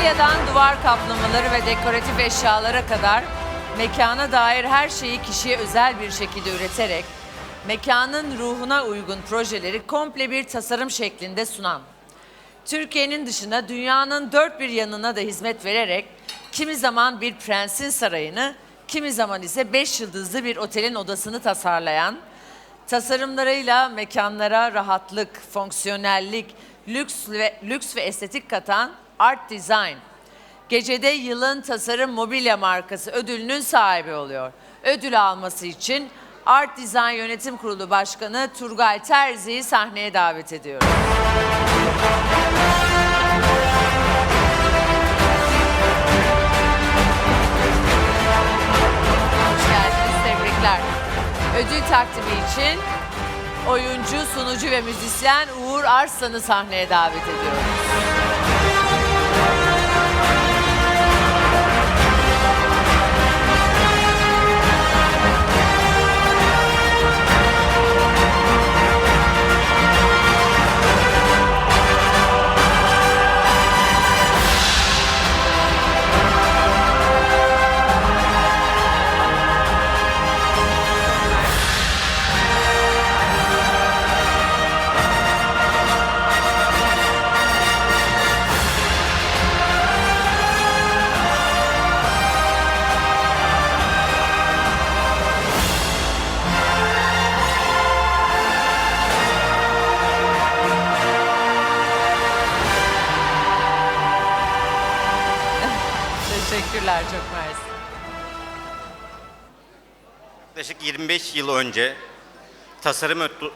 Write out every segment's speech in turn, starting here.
Mobilyadan duvar kaplamaları ve dekoratif eşyalara kadar mekana dair her şeyi kişiye özel bir şekilde üreterek mekanın ruhuna uygun projeleri komple bir tasarım şeklinde sunan Türkiye'nin dışında dünyanın dört bir yanına da hizmet vererek kimi zaman bir prensin sarayını, kimi zaman ise beş yıldızlı bir otelin odasını tasarlayan, tasarımlarıyla mekanlara rahatlık, fonksiyonellik, lüks ve lüks ve estetik katan Art Design. Gecede yılın tasarım mobilya markası ödülünün sahibi oluyor. Ödül alması için Art Design Yönetim Kurulu Başkanı Turgay Terzi'yi sahneye davet ediyorum. Hoş geldiniz, tebrikler. Ödül takdimi için oyuncu, sunucu ve müzisyen Uğur Arslan'ı sahneye davet ediyoruz. Teşekkürler, çok mersi. Yaklaşık 25 yıl önce tasarım, ötü-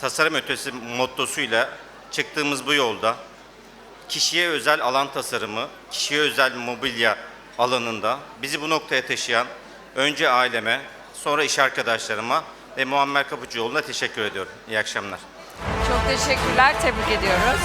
tasarım ötesi mottosuyla çıktığımız bu yolda kişiye özel alan tasarımı, kişiye özel mobilya alanında bizi bu noktaya taşıyan önce aileme, sonra iş arkadaşlarıma ve Muammer Kapıcıoğlu'na teşekkür ediyorum. İyi akşamlar. Çok teşekkürler, tebrik ediyoruz.